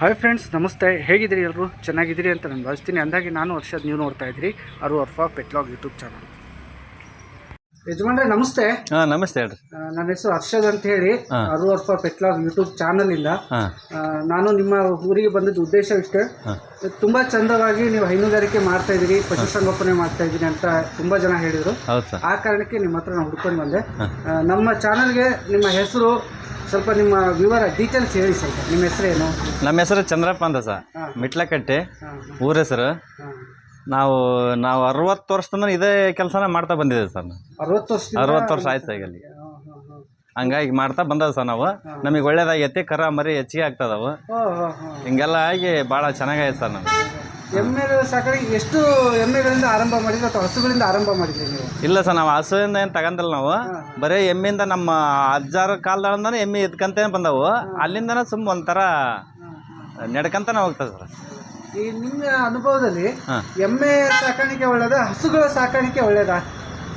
Hi friends ನಮಸ್ತೆ. ಹೇಗಿದ್ದೀರಿ ಎಲ್ಲರೂ ಚೆನ್ನಾಗಿದ್ದೀರಿ ಅಂತ ನಾನು ಭಾವಿಸ್ತೀನಿ. ಅಂದಾಗಿ ನಾನು ವರ್ಷದ ನೀವು ನೋಡ್ತಾ ಇದ್ದೀರಿ. ಅರು ಅರ್ಫಾ ಪೆಟ್ಲಾಗ್ ಯೂಟ್ಯೂಬ್ ಚಾನಲ್ ಯಜಮಾನ್ರೆ ನಮಸ್ತೆ. ಹಾ ನಮಸ್ತೆ ಹೇಳ್ರಿ. ನನ್ನ ಹೆಸರು ಹರ್ಷದ್ ಅಂತ ಹೇಳಿ. ಅರು ಅರ್ಫಾ ಪೆಟ್ಲಾಗ್ ಯೂಟ್ಯೂಬ್ ಚಾನಲ್ ಇಂದ. ಆ, ನಾನು ನಿಮ್ಮ ಊರಿಗೆ ಬಂದಿದ್ದ ಉದ್ದೇಶ ಇಷ್ಟೇ. ತುಂಬಾ ತುಂಬ ಚಂದವಾಗಿ ನೀವು ಹೈನುಗಾರಿಕೆ ಮಾಡ್ತಾ ಇದ್ದೀರಿ ಪಶುಸಂಗೋಪನೆ ಮಾಡ್ತಾ ಇದ್ದೀರಿ ಅಂತ ತುಂಬಾ ಜನ ಹೇಳಿದ್ರು. ಹೌದು ಸರ್. ಆ ಕಾರಣಕ್ಕೆ ನಿಮ್ಮ ಹತ್ರ ನಾನು ಹುಡ್ಕೊಂಡು ಬಂದೆ. ಆ, ನಮ್ಮ ಚಾನಲ್ಗೆ ನಿಮ್ಮ ಹೆಸರು ಸ್ವಲ್ಪ ನಿಮ್ಮ ವಿವರ ಡೀಟೇಲ್ಸ್ ಹೇಳಿ ಸ್ವಲ್ಪ. ನಿಮ್ಮ ಹೆಸರೇನು? ನಮ್ಮ ಹೆಸರು ಚಂದ್ರಪ್ಪ ಅಂತ ಸರ್. ಹಾ. ಮಿಟ್ಲಕಟ್ಟೆ ಹಾಂ ಊರ ಹೆಸರು. ಹಾಂ. ನಾವು ನಾವು ಅರವತ್ತು ವರ್ಷದಿಂದ ಇದೇ ಕೆಲಸನ ಮಾಡ್ತಾ ಬಂದಿದ್ದೇವೆ ಸರ್. ಅರವತ್ತು ವರ್ಷ ಅರವತ್ತು ವರ್ಷ ಆಯ್ತು ಸರ್ ಈಗ ಅಲ್ಲಿ ಹಂಗಾಗಿ ಮಾಡ್ತಾ ಬಂದದ ಸರ್ ನಾವು. ನಮಗೆ ಒಳ್ಳೇದಾಗೈತಿ ಕರ ಮರಿ ಹೆಚ್ಚಿಗೆ ಆಗ್ತದವು. ಹಿಂಗೆಲ್ಲ ಆಗಿ ಭಾಳ ಚೆನ್ನಾಗೈತೆ ಸರ್ ನಮಗೆ ಎಮ್ಮೆಗಳ ಸಾಕಾಣಿಕೆ ಎಷ್ಟು ಎಮ್ಮೆಗಳಿಂದ ಆರಂಭ ಮಾಡಿದ್ರೆ ಅಥವಾ ಹಸುಗಳಿಂದ ಆರಂಭ ಮಾಡಿದ್ರಿ ನೀವು? ಇಲ್ಲ ಸರ್ ನಾವು ಹಸುವಿಂದ ಏನು ತಗಂದಿಲ್ಲ ನಾವು. ಬರೀ ಎಮ್ಮೆಯಿಂದ ನಮ್ಮ ಅಜ್ಜಾರ ಕಾಲದಿಂದನೇ ಎಮ್ಮೆ ಎದ್ಕಂತೇನೆ ಬಂದವು. ಅಲ್ಲಿಂದನೇ ಸುಮ್ಮ ಒಂಥರ ನಡ್ಕಂತಾನೆ ಹೋಗ್ತದೆ ಸರ್. ಈ ನಿಮ್ಮ ಅನುಭವದಲ್ಲಿ ಹಾಂ. ಎಮ್ಮೆ ಸಾಕಾಣಿಕೆ ಒಳ್ಳೇದ ಹಸುಗಳ ಸಾಕಾಣಿಕೆ ಒಳ್ಳೇದಾ?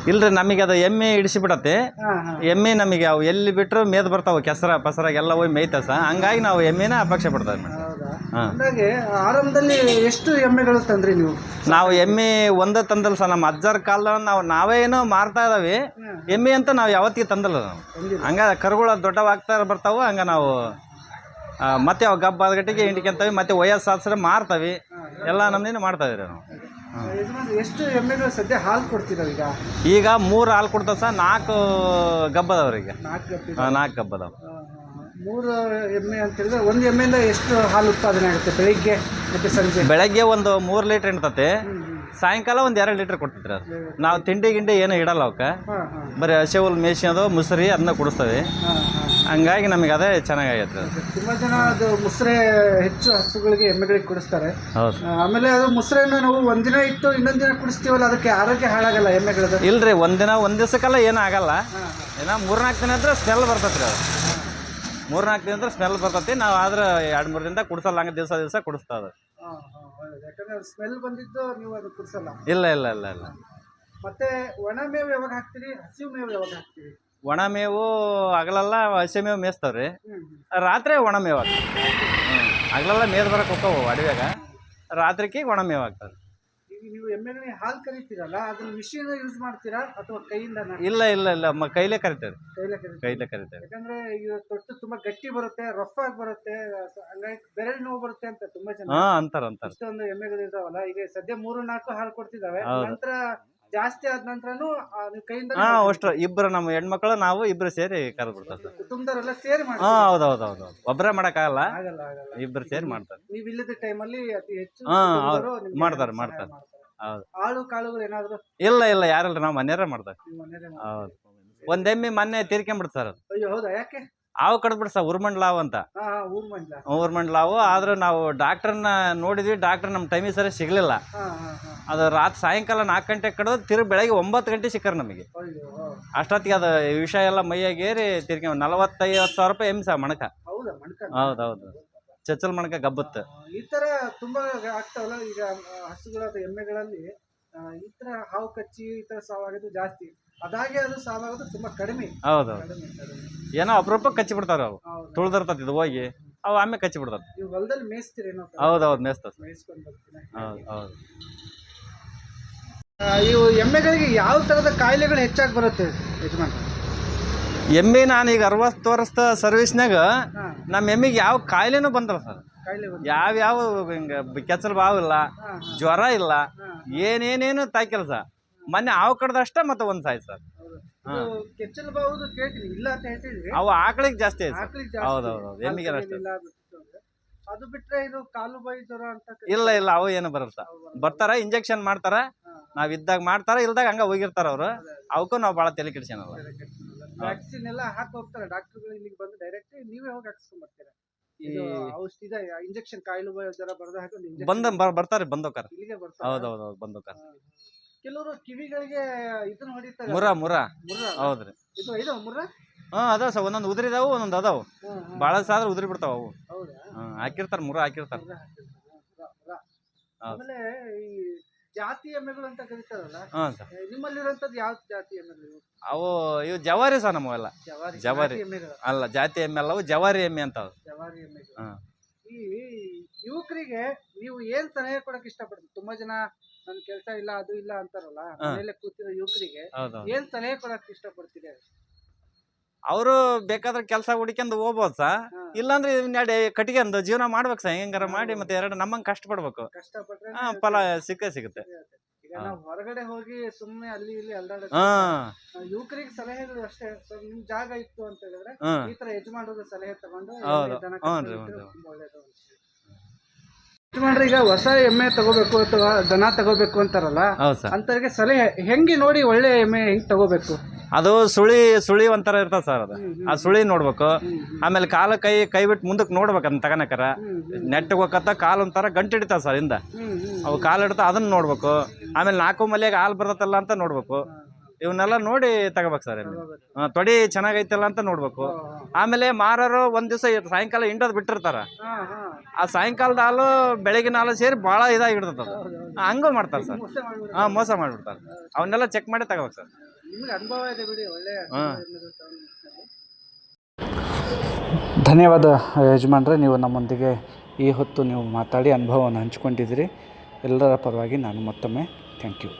ಇಲ್ರಿ ನಮಗೆ ಅದು ಎಮ್ಮೆ ಇಡಿಸಿಬಿಡತ್ತೆ ಬಿಡತ್ತೆ ಹಾಂ. ಎಮ್ಮೆ ನಮಗೆ ಅವು ಎಲ್ಲಿ ಬಿಟ್ಟರು ಮೇದ್ ಬರ್ತಾವೆ ಕೆಸರ ಪಸರಾಗೆಲ್ಲ ಹೋಗಿ ಮೇಯ್ತ ಸಹ ಹಂಗಾಗಿ ನಾವು ಎಮ್ಮೆನ ಅಪೇಕ್ಷೆ ಪಡ್ತೇವೆ ಮೇಡಮ್. ಹೌದಾ ಹಾಂ. ಅಂದಾಗೆ ಆರಂಭದಲ್ಲಿ ಎಷ್ಟು ಎಮ್ಮೆಗಳು ತಂದ್ರಿ ನೀವು? ನಾವು ಎಮ್ಮೆ ಒಂದೇ ತಂದಲ್ಲ ಸರ್ ನಮ್ಮ ಅಜ್ಜರ ಕಾಲ ನಾವು ನಾವೇ ಏನೋ ಮಾರ್ತಾ ಇದಾವೆ. ಎಮ್ಮೆ ಅಂತ ನಾವು ಯಾವತ್ತಿಗೆ ತಂದಲ್ಲ ನಾವು. ಹಂಗ ಕರುಗಳು ದೊಡ್ಡವಾಗ್ತಾ ಬರ್ತಾವೆ ಹಂಗ ನಾವು ಆ, ಮತ್ತೆ ಅವು ಗಬ್ಬ ಗಟ್ಟಿಗೆ ಹಿಂಡಿಕೊಂತವೆ ಮತ್ತೆ ವಯಸ್ಸು ಆದ್ಸರ ಮಾರ್ತವೆ ಎಲ್ಲ ನಮ್ದೇನು ಮಾಡ್ತಾ ಇದ್ದೀವಿ ನಾವು. ಯಜಮಾನ್ರೆ, ಎಷ್ಟು ಎಮ್ಮೆಗಳು ಸದ್ಯ ಹಾಲು ಕೊಡ್ತಿದಾವೆ ಈಗ? ಈಗ ಮೂರು ಹಾಲು ಕೊಡ್ತಾವೆ ಸರ್ ನಾಲ್ಕು ಗಬ್ಬದವ್ರಿಗೆ ನಾಲ್ಕು ಗಬ್ಬದವ್ರು ನಾಲ್ಕು ಗಬ್ಬದವು ಮೂರು ಎಮ್ಮೆ ಅಂತ ಹೇಳಿದ್ರೆ ಒಂದು ಎಮ್ಮೆಯಿಂದ ಎಷ್ಟು ಹಾಲು ಉತ್ಪಾದನೆ ಆಗುತ್ತೆ ಬೆಳಿಗ್ಗೆ ಮತ್ತೆ ಸಂಜೆ? ಬೆಳಗ್ಗೆ ಒಂದು ಮೂರು ಲೀಟ್ರ್ ಹ್ಮ್. ಸಾಯಂಕಾಲ ಒಂದು ಎರಡು ಲೀಟ್ರ್ ಕೊಡ್ತೈತ್ರಿ ಅದು. ನಾವು ತಿಂಡಿ ಗಿಂಡಿ ಏನು ಇಡಲ್ಲ ಅವಕ್ಕೆ. ಬರೀ ಹಸಿ ಹುಲ್ ಮೇಯ್ಸ್ಯೋದು ಮುಸ್ರಿ ಅದನ್ನ ಕುಡಿಸ್ತೇವೆ. ಹಂಗಾಗಿ ನಮಗೆ ಅದೇ ಚೆನ್ನಾಗೈತೆ ತುಂಬ ತುಂಬಾ ಜನ ಅದು ಮುಸ್ರೆ ಹೆಚ್ಚು ಹಸುಗಳಿಗೆ ಎಮ್ಮೆಗಳಿಗೆ ಕುಡಿಸ್ತಾರೆ. ಹೌದು. ಆಮೇಲೆ ಅದು ಮುಸ್ರೆಯನ್ನು ನಾವು ಒಂದಿನ ಇಟ್ಟು ಇನ್ನೊಂದು ದಿನ ಕುಡಿಸ್ತೀವಲ್ಲ ಅದಕ್ಕೆ ಆರೋಗ್ಯ ಹಾಳಾಗಲ್ಲ ಎಮ್ಮೆಗಳದ್ದು ಇಲ್ರಿ ಒಂದಿನ ಒಂದು ದಿವಸಕ್ಕೆಲ್ಲ ಏನೂ ಆಗಲ್ಲ. ಏನೋ ಮೂರ್ನಾಲ್ಕು ದಿನ ಇದ್ರೆ ಸ್ಮೆಲ್ ಬರ್ತೈತೆ ರೀ ಅದು. ಮೂರ್ನಾಲ್ಕು ದಿನ ಅಂದ್ರೆ ಸ್ಮೆಲ್ ಬರ್ತೈತಿ. ನಾವು ಆದ್ರೆ ಎರಡು ಮೂರು ದಿನದಾಗ ಕುಡಿಸಲ್ಲ. ಹಂಗೆ ದಿವಸ ದಿವಸ ಕುಡಿಸ್ತಾ ಅದು ಹಾಂ ಹಾಂ ಒಳ್ಳೆದು ಯಾಕಂದ್ರೆ ಸ್ಮೆಲ್ ಬಂದಿದ್ದು ನೀವು ಅದು ಕುಡಿಸಲ್ಲ. ಇಲ್ಲ ಇಲ್ಲ ಇಲ್ಲ ಇಲ್ಲ. ಮತ್ತೆ ಒಣ ಮೇವು ಯಾವಾಗ ಹಾಕ್ತೀರಿ? ಹಸಿವು ಮೇವು ಯಾವಾಗ ಹಾಕ್ತೀರಿ? ಒಣ ಮೇವು ಹಗಲೆಲ್ಲ ಹಸಿ ಮೇವು ಮೇಯ್ಸ್ತಾವ್ರಿ. ಹ್ಮ್ ರಾತ್ರಿ ಒಣ ಮೇವು ಆಗ್ತದೆ ಹ್ಞೂ ಹಗಲೆಲ್ಲ ಮೇದ್ ಬರಕ್ಕೆ ಹೋಗ್ತಾವು ಅಡವ್ಯಾಗ ರಾತ್ರಿಗೆ ಒಣ ಮೇವು ಆಗ್ತದೆ ಈಗ ನೀವು ಎಮ್ಮೆಗಳಿಗೆ ಹಾಲು ಕರಿತೀರಲ್ಲ ಅದನ್ನ ಮಿಷಿನ್ ಯೂಸ್ ಮಾಡ್ತೀರಾ ಅಥವಾ ಕೈಯಿಂದ ಇಲ್ಲ ಇಲ್ಲ ಇಲ್ಲ. ಮ ಕೈಲೇ ಕರಿತಾರೆ ಕೈಲೇ ಕರಿತೀರಾ? ಕೈಲೇ ಕರಿತಾರೆ ಯಾಕಂದ್ರೆ ಈಗ ತೊಟ್ಟು ತುಂಬಾ ಗಟ್ಟಿ ಬರುತ್ತೆ ರಫ್ ಆಗಿ ಬರುತ್ತೆ ಹಂಗಾಗಿ ಬೆರಳು ನೋವು ಬರುತ್ತೆ ಅಂತ ತುಂಬಾ ಜನ. ಹಾ ಅಂತಾರೆ ಅಂತಾರೆ. ಇಷ್ಟೊಂದು ಎಮ್ಮೆಗಳು ಇದಾವಲ್ಲ ಈಗ ಸದ್ಯ ಮೂರು ನಾಲ್ಕು ಹಾಲು ಕೊಡ್ತಿದಾವೆ. ನಂತರ ಜಾಸ್ತಿ ಆದ ನಂತರನು ನೀವು ಕೈಯಿಂದ ಹಾಂ ಅಷ್ಟು. ಇಬ್ಬರು ನಮ್ಮ ಹೆಣ್ಮಕ್ಳು ನಾವು ಇಬ್ಬರು ಸೇರಿ ಕರೆದು ಬಿಡ್ತಾರೆ ಕುಟುಂಬದವರೆಲ್ಲ ಸೇರಿ ಮಾಡಿ ಹಾಂ ಹೌದು ಹೌದು ಹೌದು ಒಬ್ಬರೇ ಮಾಡೋಕ್ಕಾಗಲ್ಲ. ಆಗಲ್ಲ ಆಗಲ್ಲ. ಇಬ್ಬರು ಸೇರಿ ಮಾಡ್ತಾರೆ. ನೀವು ಇಲ್ಲದ ಟೈಮಲ್ಲಿ ಅತಿ ಹೆಚ್ಚು ಹಾ, ಕುಟುಂಬದವರು ನಿಮ್ಗೆ ಮಾಡ್ತಾರೆ, ಸಹಾಯ ಮಾಡ್ತಾರೆ. ಹೌದು. ಆಳು ಕಾಳುಗಳು ಏನಾದ್ರು? ಇಲ್ಲ ಇಲ್ಲ ಯಾರಿಲ್ಲ. ನಾವು ಮನೆಯವರೇ ಮಾಡ್ತಾರೆ ನಿಮ್ಮ ಮನೆಯಲ್ಲೇ ಮಾಡ್ತಾರೆ. ಹೌದು. ಒಂದ್ ಎಮ್ಮೆ ಮೊನ್ನೆ ತೀರ್ಕೊಂಬಿಡ್ತು ಸರ್ ಅದು. ಅಯ್ಯೋ ಹೌದಾ? ಯಾಕೆ? ಹಾವು ಕಡ್ಬಿಡ್ತು ಸರ್ ಉರ್ಮಂಡ್ ಲಾವ್ ಅಂತ. ಹಾ ಹಾ ಊರ್ ಮಂಡ್ಲ ಉರ್ಮಂಡ್ ಲಾವು ಆದ್ರೆ ನಾವು ಡಾಕ್ಟರ್ನ ನೋಡಿದ್ವಿ. ಡಾಕ್ಟರ್ ನಮ್ಮ ಟೈಮಿಗೆ ಸರಿ ಸಿಗ್ಲಿಲ್ಲ. ಹಾ ಹಾ ಹಾ. ಅದು ರಾತ್ರಿ ಸಾಯಂಕಾಲ ನಾಲ್ಕು ಗಂಟೆ ಕಡ್ದು ತಿರುಗಿ ಬೆಳಗ್ಗೆ ಒಂಬತ್ತು ಗಂಟೆ ಸಿಕ್ಕರು ನಮಗೆ. ಅಷ್ಟೊತ್ತಿಗೆ ಅದು ವಿಷಯ ಎಲ್ಲ ಮೈಯಾಗೇರಿ ತಿರ್ಗಿ ನಲವತ್ತೈವತ್ತು ಸಾವಿರ ರೂಪಾಯಿ ಎಮ್ಸ ಮಣಕ. ಹೌದಾ ಹೌದು ಹೌದು ಚಚ್ಚಲ್ ಮಣಕ ಗಬ್ಬತ್ತು. ಈ ತರ ತುಂಬಾ ಆಗ್ತಾವಲ್ಲ ಈಗ ಹಸುಗಳ ಎಮ್ಮೆಗಳಲ್ಲಿ ಈ ತರ ಹಾವು ಕಚ್ಚಿ ಈ ತರ ಸಾವಾಗೋದು ಜಾಸ್ತಿ. ಅದಾಗೆ ಅದು ಸಾವಾಗೋದು ತುಂಬಾ ಕಡಿಮೆ. ಹೌದು ಏನೋ ಅಪರೂಪ ಕಚ್ಚಿ ಬಿಡ್ತಾರ ಅವು. ಹೌದು. ಇದು ಹೋಗಿ ಅವು ಆಮೇಲೆ ಕಚ್ಚಿ ಬಿಡ್ತಾರೆ ಹೊಲದಲ್ಲಿ ಮೇಯಿಸ್ತೀರೇನೋ ಹೌದು ಹೌದು ಮೇಯಿಸ್ಕೊಂಡು ಬರ್ತೀನಿ ಹೌದು ಹೌದು. ಇವು ಎಮ್ಮೆಗಳಿಗೆ ಯಾವ ತರದ ಕಾಯಿಲೆಗಳು ಹೆಚ್ಚಾಗಿ ಬರುತ್ತೆ ಯಜಮಾನ್ ಎಮ್ಮೆ ನಾನು ಈಗ ಅರವತ್ತು ವರ್ಷದ ಸರ್ವಿಸ್ನಾಗ ನಮ್ಮ ಎಮ್ಮಿಗೆ ಯಾವ ಕಾಯಿಲೆನೂ ಬಂದ್ರ ಸರ್. ಕಾಯಿಲೆ ಬಂದು ಯಾವ ಯಾವ ಹಿಂಗೆ ಕೆಚ್ಚಲು ಬಾವು ಇಲ್ಲ ಹಾ ಹಾ. ಜ್ವರ ಇಲ್ಲ ಏನೇನೇನು ತಾಯಿ ಕೆಲಸ ಮೊನ್ನೆ ಹಾವು ಕಡ್ದಷ್ಟೇ ಮತ್ತೆ ಒಂದು ಸಾಯ್ ಸರ್. ಕೆಚ್ಚಲು ಇಲ್ಲ ಅಂತ ಅವು ಆಕಳಿಗೆ ಜಾಸ್ತಿ ಆಯ್ತು ಹೌದೌದು ಎಮ್ಮಿಗೆ ಅಷ್ಟೇ. ಅದು ಬಿಟ್ರೆ ಇದು ಕಾಲು ಬಾಯಿ ಜ್ವರ ಅಂತ ಇಲ್ಲ ಇಲ್ಲ ಅವು ಏನು ಬರಲ್ಲ ಬರ್ತಾರ ಇಂಜೆಕ್ಷನ್ ಮಾಡ್ತಾರ. ನಾವ್ ಇದ್ದಾಗ ಮಾಡ್ತಾರ ಇಲ್ದಾಗ ಹಂಗ ಹೋಗಿರ್ತಾರ ಅವ್ರು. ಅವಕ್ಕೂ ನಾವು ಬಹಳ ತಲೆ ಕೆಡಿಸ್ಯಾನಲ್ಲ. ವ್ಯಾಕ್ಸಿನ್ ಎಲ್ಲ ಹಾಕಿ ಹೋಗ್ತಾರೆ ಡಾಕ್ಟರ್ಗಳು ಇಲ್ಲಿಗೆ ಬಂದು ಡೈರೆಕ್ಟ್ ನೀವೇ ಹೋಗಿ ಹಾಕ್ಸ್ಕೊಂಡ್ ಬರ್ತೀರಾ ಔಷಧಿ ಇಂಜೆಕ್ಷನ್ ಕಾಯಿಲು ಜ್ವರ ಬರದ ಹಾಕೊಂಡು ಬಂದ ಬರ್- ಬರ್ತಾರೆ ಬಂದೋಕಾರ. ಇಲ್ಲಿಗೆ ಬರ್ತಾರೆ. ಹೌದು ಹೌದು ಬಂದೋಕಾರ ಕೆಲವರು ಕಿವಿಗಳಿಗೆ ಇದನ್ನ ಹೊಡಿತಾರೆ. ಮುರ ಮುರ. ಹೌದ್ರಿ. ಇದು ಇದು ಮುರ? ಹಾ ಅದಾವ ಸರ್ ಒಂದೊಂದು ಉದ್ರಿದಾವು ಒಂದೊಂದು ಅದಾವು. ಭಾಳ ಸಾದ್ರ ಉದ್ರಿ ಬಿಡ್ತಾವ ಅವು. ಹಾಕಿರ್ತಾರ ಮುರ ಹಾಕಿರ್ತಾರ. ಆಮೇಲೆ ಈ ಜಾತಿ ಎಮ್ಮೆಗಳು ಅಂತ ಕರೀತಾರಲ್ಲ ನಿಮ್ಮಲ್ಲಿ ಸರ್. ಏ, ಯಾವ ಜಾತಿ ಎಮ್ಮೆಗಳು ಅವು ಇವು ಜವಾರಿ ಸರ್ ನಮ್ಮವೆಲ್ಲ ಜವಾರಿ ಜವಾರಿ. ಎಮ್ಮೆಗಳು. ಅಲ್ಲ ಜಾತಿ ಎಮ್ಮೆ ಅಲ್ಲ ಅವು ಜವಾರಿ ಎಮ್ಮೆ ಅಂತ ಜವಾರಿ ಎಮ್ಮೆಗಳು. ಹಾ. ಈ ಯುವಕರಿಗೆ ನೀವು ಏನ್ ಸಲಹೆ ಕೊಡಕ್ ಇಷ್ಟಪಡ್ತೀರಿ? ತುಂಬಾ ಜನ ನನ್ ಕೆಲಸ ಇಲ್ಲ ಅದು ಇಲ್ಲ ಅಂತಾರಲ್ಲ ಮನೇಲೆ ಕೂತಿರೋ ಯುವಕರಿಗೆ ಏನ್ ಸಲಹೆ ಕೊಡಕ್ ಇಷ್ಟಪಡ್ತೀರಿ? ಅವರು ಬೇಕಾದ್ರೆ ಕೆಲಸ ಹುಡ್ಕೊಂಡು ಹೋಗ್ಬೋದು ಸಾ. ಇಲ್ಲಾಂದ್ರೆ ನಡೆ ಕಟ್ಕೊಂಡು ಜೀವನ ಮಾಡ್ಬೇಕು ಸಾ? ಹೆಂಗಾರ ಮಾಡಿ ಮತ್ತೆ ಎರಡು ನಮ್ಮಂಗ್ ಕಷ್ಟಪಡ್ಬೇಕು. ಪಡ್ಬೇಕು ಹಾ ಫಲ ಸಿಕ್ಕೇ ಸಿಗುತ್ತೆ. ಈಗ ನಾವು ಹೊರಗಡೆ ಹೋಗಿ ಸುಮ್ಮನೆ ಅಲ್ಲಿ ಇಲ್ಲಿ ಅಲ್ದಾಡ ಯುವಕರಿಗೆ ಸಲಹೆ ಅಷ್ಟೇ. ನಿಮ್ ಜಾಗ ಇತ್ತು ಅಂತ ಹೇಳಿದ್ರೆ ಈ ತರ ಯಜಮಾನರ ಸಲಹೆ ತಗೊಂಡು ಒಳ್ಳೇದು ಯಜಮಾನ್ರೆ ಈಗ ಹೊಸ ಎಮ್ಮೆ ತಗೋಬೇಕು ಅಥವಾ ದನ ತಗೋಬೇಕು ಅಂತಾರಲ್ಲ ಅಂತವ್ರಿಗೆ ಸಲಹೆ ಹೆಂಗೆ ನೋಡಿ ಒಳ್ಳೆ ಎಮ್ಮೆ ಹೆಂಗ್ ತಗೋಬೇಕು? ಅದು ಸುಳಿ ಸುಳಿ ಒಂಥರ ಇರ್ತದೆ ಸರ್ ಅದು. ಆ ಸುಳಿ ನೋಡ್ಬೇಕು. ಆಮೇಲೆ ಕಾಲ ಕೈ ಕೈ ಬಿಟ್ಟು ಮುಂದಕ್ಕೆ ನೋಡ್ಬೇಕು ಅದನ್ನ ತಗನಕರ. ನೆಟ್ಟಿಗೆ ಹೋಗತ್ತ ಕಾಲು ಒಂಥರ ಗಂಟು ಹಿಡಿತಾವೆ ಸರ್ ಹಿಂದ. ಅವು ಕಾಲು ಹಿಡ್ತಾ ಅದನ್ನ ನೋಡ್ಬೇಕು. ಆಮೇಲೆ ನಾಲ್ಕು ಮಲೆಗೆ ಹಾಲು ಬರ್ತತಲ್ಲ ಅಂತ ನೋಡ್ಬೇಕು. ಇವನ್ನೆಲ್ಲ ನೋಡಿ ತಗೋಬೇಕು ಸರ್ ತೊಡಿ ಚೆನ್ನಾಗೈತಲ್ಲ ಅಂತ ನೋಡ್ಬೇಕು. ಆಮೇಲೆ ಮಾರರು ಒಂದ್ ದಿವಸ ಸಾಯಂಕಾಲ ಹಿಂಡೋದ್ ಬಿಟ್ಟಿರ್ತಾರ. ಆ ಸಾಯಂಕಾಲದ ಹಾಲು ಬೆಳಗಿನ ಹಾಲು ಸೇರಿ ಭಾಳ ಇದಾಗಿರ್ತದೆ ಅದು. ಹಂಗೂ ಮಾಡ್ತಾರೆ ಸರ್. ಹಾಂ ಮೋಸ ಮಾಡಿಬಿಡ್ತಾರೆ. ಅವನ್ನೆಲ್ಲ ಚೆಕ್ ಮಾಡಿ ತಗೋಬೇಕು ಸರ್. ಧನ್ಯವಾದ ಯಜಮಾನ್ರೆ ನೀವು ನಮ್ಮೊಂದಿಗೆ ಈ ಹೊತ್ತು ನೀವು ಮಾತಾಡಿ ಅನುಭವವನ್ನು ಹಂಚ್ಕೊಂಡಿದ್ದೀರಿ. ಎಲ್ಲರ ಪರವಾಗಿ ನಾನು ಮತ್ತೊಮ್ಮೆ ಥ್ಯಾಂಕ್ ಯು